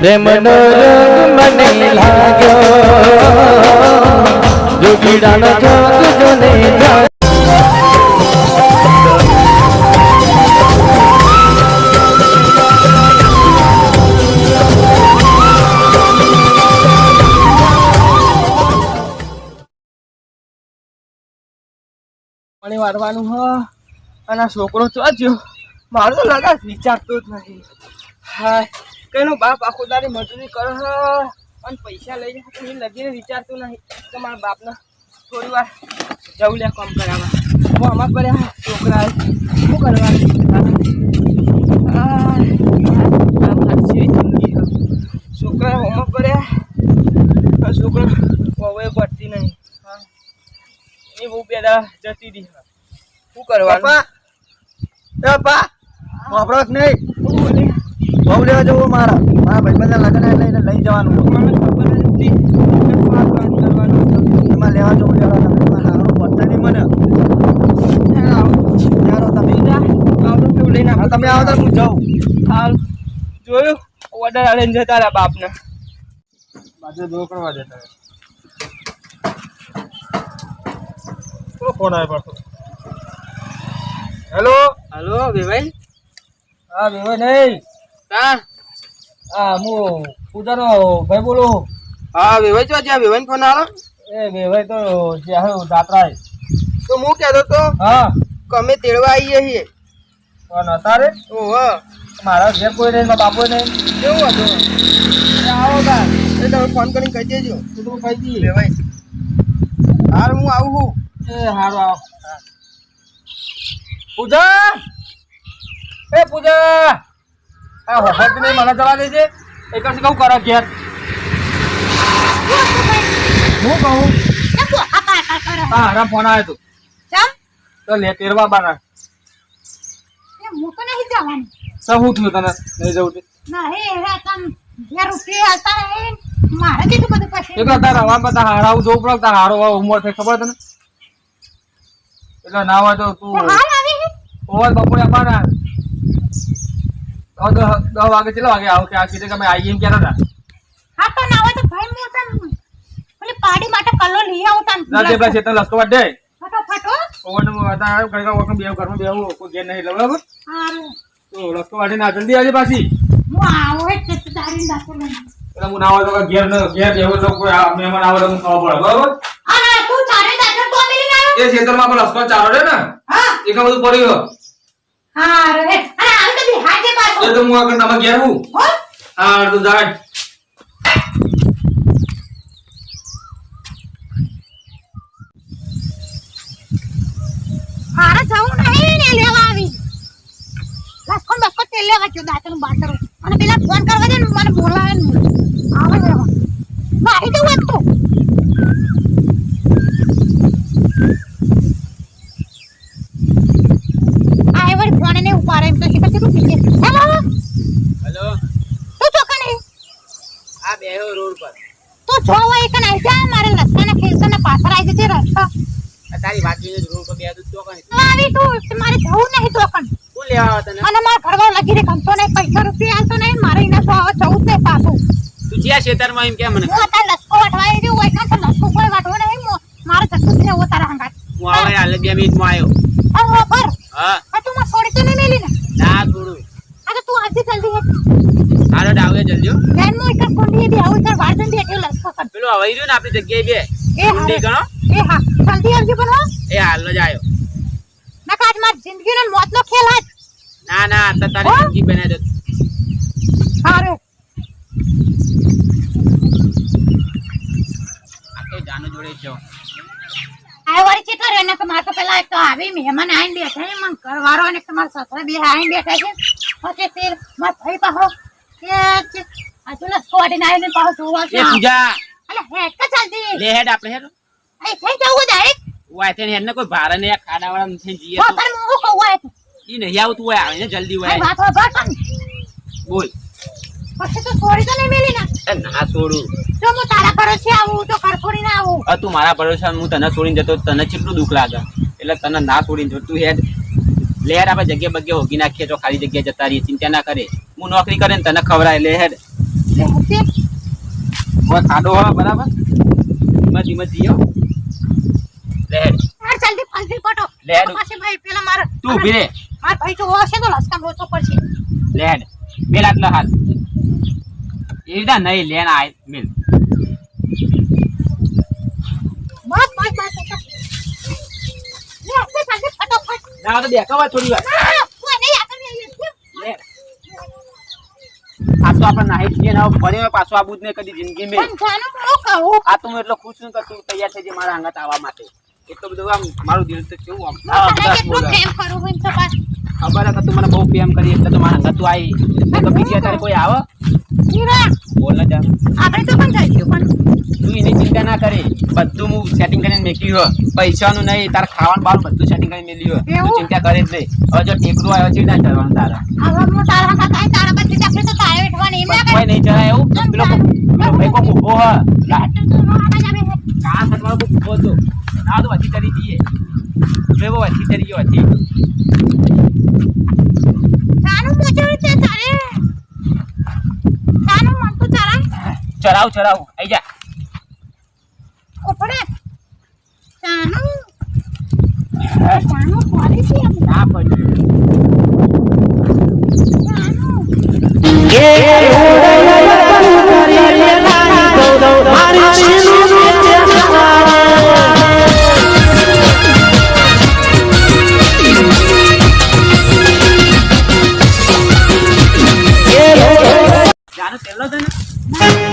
પ્રેમનો રોગ મને લાગ્યો. જોગીડાનો જોગ જોને. પાણી વાળવાનું હ, અને છોકરો ચોચ્યો મારું લગાસ લગા વિચારતો જ નથી. હા કઈનો બાપ આખો દારી મજૂરી કરે અને પૈસા લઈ જાય. તો એ લગીને વિચારતું નહીં કે મારા બાપને થોડી વાર જવું લે કામ કરાવવા. હું આમાં પડ્યા છોકરા શું કરવા છોકરા હોમવર્ક કર્યા. છોકરો હવે પડતી નહીં. હા. એ બહુ પેદા જતી રહી શું કરવાનું? બાપા! બાપા! વાપરો નહીં? બહુ લેવા જવું મારા. મારા ભાઈબંધના લગ્ન એટલે એને લઈ જવાનું. એમાં લેવા જવું લેવા તમે પડતા નહીં મને. તમે. આવો. તમે આવો તો હું જાઉં. હાલ. જોયું? ઓર્ડર જતા રહ્યા બાપને. બાજુ દો કરવા દેતા ફોન આવ્યો પાછો. હેલો હેલો ભાઈ હા વિભાઈ નહીં હા હા હું પૂજાનો ભાઈ બોલું? હા જો જ્યાં ભાઈ ફોન આલો. એ વિવેક તો જે આવ્યો દાતરાય. તો હું કહેતો તો હા. અમે તેડવા આવીએ છીએ. પણ અત્યારે ઓહો. મારા ઘેર કોઈ નહીં બાપો નહીં. કેવું હતું? આવો કા એ તમે ફોન કરીને કહી દેજો. તું તું કહી દઈએ વેવાઈ. હાર હું આવું છું. એ હારું આવો. પૂજા! એ પૂજા! આ નહીં મને જવા દેજે. એક જ કહું કરો ઘેર. હું કહું? હા હારા ફોન આવ્યો તું. તો લે તેરવા બાના તો હું થયું તને? નહીં જવું તે? એક તાર રવા બધા હારા હું પડે તાર હારો ઉંમર થઈ ખબર તને? એટલે ના હોય તો તું ઓવર બપોરે દસ વાગે કેટલા વાગે આવો કે આ કીધે કે અમે આવીએ એમ કહેતા હતા પાડી માટે કલો લઈ આવતા ના તે પેલા ચેતન લસકો વાડે ફટોફટ ઓવરનું હતા ઘડી કા વખત બેવ ઘરમાં બેવ કોઈ ઘેર નહીં એટલે બરાબર? હારું. તો લસકો વાડે ના જલ્દી આજે પાછી. હું આવો હે કે તારી દાખલ એટલે હું ના હોય તો ઘેર ન ઘેર બેવું તો કોઈ મહેમાન આવે તો હું ખાવા પડે બરાબર? ના તું ચારે દાખલ તો મેલી ના એ ખેતરમાં આપણે લસકો ચારો રે ને? હા. એ બધું પડ્યું હા રે તો હું આગળ તમે ઘેર હું? હો તું જાય હારે જવું નહીં ને લેવા આવી. લસકોન બસકો તેલ લેવા ગયો દાંતનું બાતરું અને પેલા ફોન કરવા દે ને મને બોલાવે ને આવે મારી તો આ વળી ફોન ને ઉપાડે એમ તો શીખર કેટલું પીએ હેલો હેલો તું ચોકન હે આ બેહો રોડ પર તું છો હોય કે નહીં જા મારે લસકાના ખેતરના પાછળ આવી જતી રસ્તા આ તારી વાત જોઈને જ રોડ પર બેહો તું ચોકન આવી તું મારે જવું નહીં ચોકન શું લેવા આવો તને અને મારા ઘરવા લગી રે ગમતો નહીં પૈસા રૂપિયા આલતો નહીં મારે એના તો આવા જવું ને પાછું. તું જ્યાં ખેતરમાં એમ કે મને? હું અત્યારે લસકો વાટવા આવી હોય કાં તો લસકો કોઈ વાટવો નહીં મો- મારે જતું છે રહેવું તારા હંગાત. હું આવે હાલ બે મિનિટમાં આવ્યો અરે ઓફર હા. આ તું માં છોડી તો નહીં મેલી ને ના થોડું. આ તો તું આજે જલ્દી હે. હારો ડાવે જલ્દી હો. બેન મો એક કોંડી બી આવું તાર વાળ જલ્દી એટલે લસકો કર. પેલો હવાઈ રહ્યો ને આપણી જગ્યાએ બે? એ હા. ગણો. એ હા. જલ્દી આવજો પણ હો. એ હાલ જ આવ્યો નકા આજ મારી જિંદગીનો ને મોતનો ખેલ આજ. ના ના આ તો તારી જિંદગી બનાવી દે આ તો જાનુ જોડે છો આ વાળી ચેટલા રે ને કે મારે તો પેલા એક તો આવી મહેમાન આઈને બેઠા છે મને ઘરવાળો અને કે મારા સસરા બે આઈને બેઠા છે. પછી તે મારા ભાઈ પાહો. કે લસકો વાટીને આવીને પાહો જોવા છે. એ પૂજા. અલે હેડ કે ચાલતી? લે હેડ આપણે હેડ. એ થઈ જવું ડાયરેક્ટ. વાય તેને હેડ ને કોઈ ભારે ને ખાડા વાળા નથી જઈએ તો. પોતાને હું કહું તો. ઈ નહીં આવતું હોય આવે ને જલ્દી હોય. વાત હોય બોલ. પછી તો છોડી તો નહીં મેલી ના. ના છોડું જો હું તારા ભરોસે આવું તો કર છોડી ના આવું. હવે તું મારા ભરોસે હું તને છોડીને જતો તને કેટલું દુખ લાગે? એટલે તને ના છોડીને જતો તું હેડ. લેર આપણે જગ્યા બગ્યા હોગી નાખીએ તો ખાલી જગ્યા જતા રહીએ ચિંતા ના કરે. હું નોકરી કરે ને તને ખવડાય લે હેડ. ખાડો હોય બરાબર? ધીમે ધીમે જીઓ લે હેડ. જલ્દી ફલફી કોટો લે હેડ. પછી ભાઈ પેલા મારા તું રે. મારા ભાઈ જો હશે તો લસકામ રોચો પડશે. લે હેડ. મેલ આટલા હાલ. એડા નહીં લેન આય મેલ. બસ બસ બસ લે આપણે જલ્દી ફટોફટ. ના તો બેકાવા થોડી વાર. ના આ તો આપણે નાહી છીએ ને પાછો આબુ જ નહીં કદી જિંદગી મેં આ તો હું એટલો ખુશ છું કે તું તૈયાર થઈ જાય મારા અંગત આવવા માટે. એટલો બધો આમ મારું દિલ તો કેવું આમ ના બસ બોલે. ખબર હે કે તું મને બહુ પ્રેમ કરી એટલે તો મારા અંગત આવી તો બીજી અત્યારે કોઈ આવે? બોલ ને જા. આપણે તો પણ જઈશું પણ તું એની ચિંતા ના કરે. બધું હું સેટિંગ કરીને મેક્યું હો પૈસાનું નહીં તારે ખાવાનું બાર બધું સેટિંગ કરીને મેલ્યું હોય. ચિંતા કરે જ નહીં. હવે જો ટેકરું આવ્યો છે ના ચડવાનું તારા. હવે હું તારા તારા બધી તો કોઈ નહીં ચડાય એવું પેલો પેલો ભાઈ કોક ઊભો હ કા ખતવાનો કોક ઊભો હતો ના તો વચ્ચે ચડી જઈએ બેવો વચ્ચે ચડી ગયો વચ્ચે જાનું મોચું છે તારે જાનું મન તો તારા ચડાવ ચડાવ આઈ જા કોપડે જાનું જાનું કોરી છે એમ ના પડી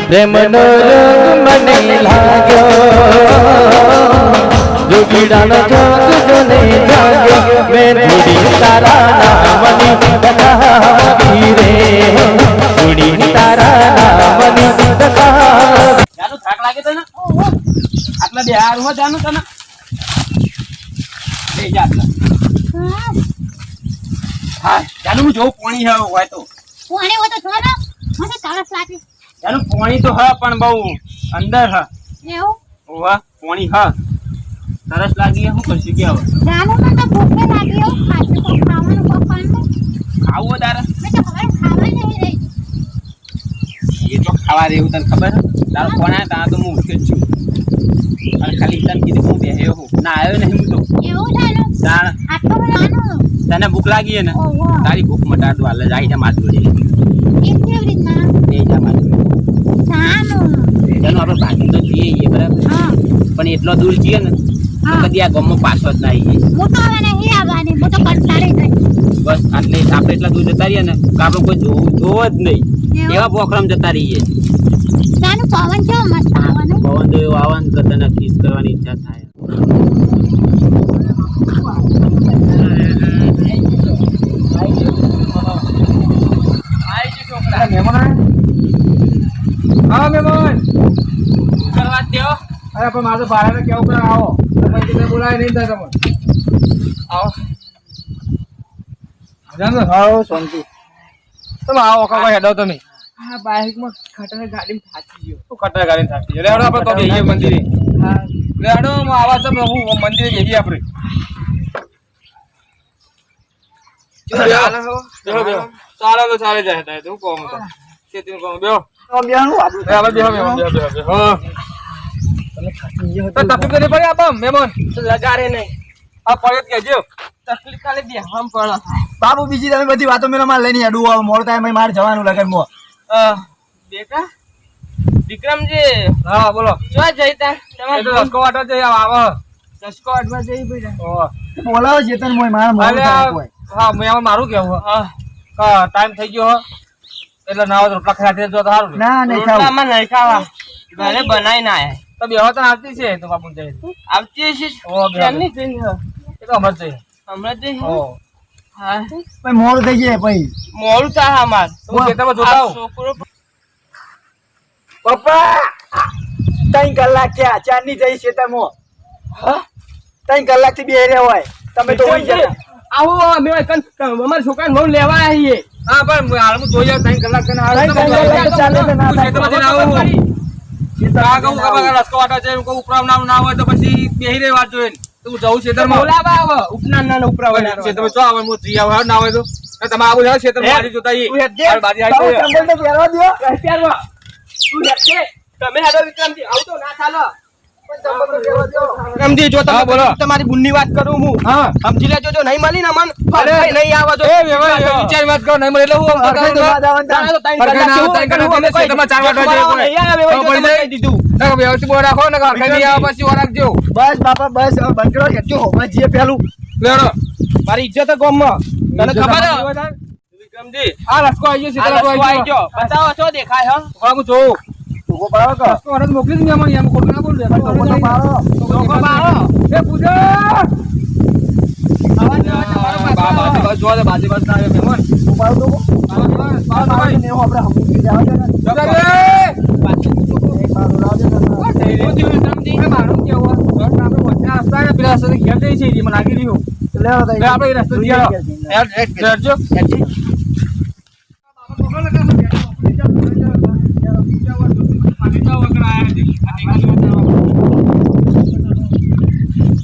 પ્રેમનો રંગ મને લાગ્યો જોગીડાનો જોગ જોને જાગ્યો મેં થોડી તારા નામની બનાવી રે. થોડી તારા નામની બનાવી જાનું થાક લાગે તને? આટલા બે હાર હો જાનું તને? લઈ જા આટલા. હા હા જાનું હું જોઉં પાણી હે હોય તો. કોણે હો તો જો મને તરસ લાગી. જાનું પાણી તો હ પણ બહુ અંદર હ. એવું? ઓવા પાણી હ. સરસ લાગી શું કરશું કે હવે? જાનું તો ભૂખે લાગી ખાતું તો ખાવાનું પપ્પાને ખાવું હો તારે મેં તો હવે ખાવા નહીં રહી. એ તો ખાવા દેવું તને ખબર હે? તારો ફોન આવ્યો ત્યાં તો હું ઉઠ્યો છું. અને ખાલી તને કીધું હું બે હું ના આવ્યો નહીં હું તો. એવું જાનું જાણ આટલો બધું તને ભૂખ લાગી હે ને? તારી ભૂખ મટાડું. હાલ જાય જા મારી જોડે. એ કેવી રીતના? બે જા મારી જોડે. ચાલો આપણે ભાગીને તો જઈએ બરાબર. હા. પણ એટલો દૂર જઈએ ને હા. કદી આ ગામમાં પાછો જ ના આવીએ હું તો હવે નહીં આવવાની હું તો કંટાળી ગઈ. બસ આટલે આપણે એટલા દૂર જતા રહીએ ને કે આપણે કોઈ જોવું જોવો જ નહીં. એવા? પોખરમ જતા રહીએ. જાનું પવન કેવો મસ્ત આવવાનું? પવન તો એવો આવે ને કે તને કિસ કરવાની ઈચ્છા થાય. હા મેમન કરવા દ્યો? અરે પણ મારે ભાડાને કેવું પડે આવો. તો પછી બોલાય નહીં થાય તમને. આવો. જાણો આવો શાંતિ. તમે આવો કાકા હેડો તમે. હા બાઇકમાં ખટાને ગાડીમાં થાકી ગયો. તું કટર ગાડીને થાકી ગયો. લે આપણે તો બેહીએ મંદિરે. હા. લે હું આવા છે હું મંદિરે જઈએ આપણે. ચાલો. તો ચાલે જાય હું કામ? બેહો. તો બેહવાનું આપણું. બે બેહો બેહો બેહો બેહો. બેહો તમે ગયા તો તકલીફ તો નહીં પડે આપા મહેમાન. તો લગાડે નહીં. આ પડે જ કહેજો. તકલીફ ખાલી બેહવામાં પડે. બાબુ બીજી તમે બધી વાતો મેરા માં લઈને અડું આવે. મોડું ટાઈમ મારે જવાનું લગન મો બેટા વિક્રમજી. હા બોલો. જો જઈતા એ તો લસકો વાટો છે આવે ચસ્કો અડવા જઈ બેટા. બોલાવો ચેતન મોય મારે કોઈ. હા મેં આમાં મારું કેવું હા. હા ટાઈમ થઈ ગયો હો. એટલે ના રોટલા ખાઈ જો તો સારું ના નહીં ખાવા. નહીં ખાવા. ઘરે બનાવીને આયા. તો બે ત્રણ આવતી છે તો બાપુ જઈ આવતી છે ઓ, બે જઈ હે? એ તો હમણાં જઈ હમણાં જઈ હે? ઓ હા. પછી મોડું થઈ જાય ભાઈ. મોડું થાય અમાર હું ખેતરમાં જોતા આવ. છોકરો પપ્પા! ત્રણ કલાક ક્યાં ચાર જઈ છે તમો હા? ત્રણ કલાકથી બે રહ્યા હોય. તમે તો હોય જતા આવો અમે કન અમારા છોકરાને બહુ લેવા આવીએ. હા પણ હાલ હું જોઈ આવું. ત્રણ કલાક ચાલે ના આ કહું કે બગા રસ્કો છે હું કહું ઉપરાવ નામ ના હોય તો પછી બેહી વાત જોઈએ તો હું જઉં ખેતરમાં બોલાવા આવો. ઉપના ના ઉપરા ખેતરમાં જો આવે હું આવું ના હોય તો. તમે આવું બારી જોતા બારી આવી. તો પહેરવા દ્યો. તું હેડજે. તમે હેડો વિક્રમજી. આવું તો ના ચાલો. વિક્રમજી જો તમે બોલો. તમારી બુનની વાત કરું હું હા સમજી લેજો જો નહીં મળી ને મન અરે, નહીં આવો જો એ વિચાર વાત કરો નહીં મળે એટલે હું આમ તો અડધે તો તારું બાદ આવવાનું તારા તો ત્રણ અડધે કલાક ના, જેવું ત્રણ કલાક કર્યું, એટલે અમે તમારે ચાર કોઈ-. નહીં આવે, તમે દીધું ના, વ્યવસ્થિત બોલ રાખો ને ઘર નહીં આવે પછી રાખજો બસ બાપા બસ હવે બંધ હોમાં જઈએ પેલું લેડો મારી ઇજ્જત ગામમાં તને ખબર છે? સમજી આ રસ્કો આવી ગયો સીધો રસ્તો ગયો બતાવો છો દેખાય હા હું જોઉં ટૂંકો પાડો તો રસ્તો હરજ મોકલી દીધી એમાં એમ ખોટું ના બોલ ટૂંકો તો પાડો. લોકો મારો એ પૂજા! આવા જવા તમારો બા બાજી બસ જોવા દે બાજી બસ ના આવે મહેમાન ટૂંકો પાડો ટૂંકો. બાજી બસ બાજી પાડો ભાઈ ને એવું આપણે હમણાં જવા દે ને. જતા રે એક પાડો લાવજો ને. એ મારું કેવું હોય? બસ આપણે વચ્ચે રસ્તા ને પેલા રસ્તે ઘેર જઈ છે મને લાગી રહ્યું લેવો તો હવે આપણે એ રસ્તે જઈએ હાલો. હેડ, હેડ, હેડ. હેડજો.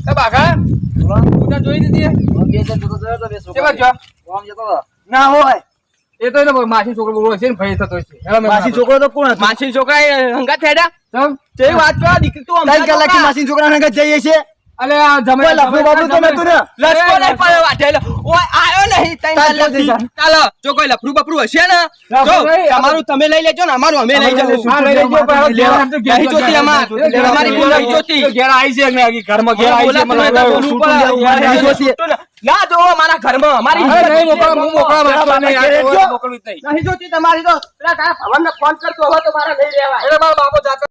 એ બાઘા પૂજા જોઈ દીધી બે જણ જતો રહ્યો તો બે છોકરા. કેવા છો? આમ જતો હતો. ના હોય એ તો એને માસી છોકરો બોલો છે ને ભાઈ થતો છે માસી છોકરો તો કોણ માછી છોકરા હંગા થેડા ચમ. જે વાત કરો દીકરી તું કલાકથી માસી છોકરા ઘરે જઈએ છીએ અલે આ જમે લફડું બાફડું તો નતું ને લસકો નહીં પડે વાઢેલો ઓય આયો નહીં તઈ ચાલ, ચાલ, જો કોઈ લફરું બફરું હશે ને જો તમારું તમે લઈ લેજો ને અમારું અમે લઈ જશું હા, લઈ લેજો, પણ હવે ઘેર નહીં જોતી અમાર. અમારી. બોલ નહીં જોતી. ઘેર આવી છે ને નહીં? ઘરમાં ઘેર આવી છે, મને હવે તો બોલવું લેવું. નહીં જોતી. ને. ના જોવો અમારા ઘરમાં અમારી નહીં. મોકલો, હું મોકલવા માંગતો નહીં. તો જો. મોકલવી જ નહીં. નહીં જોતી તમારી તો પેલા તારા ભવનને ફોન કરતો હોય તો મારા લઈ લેવા એટલે મારો બાપો જાતે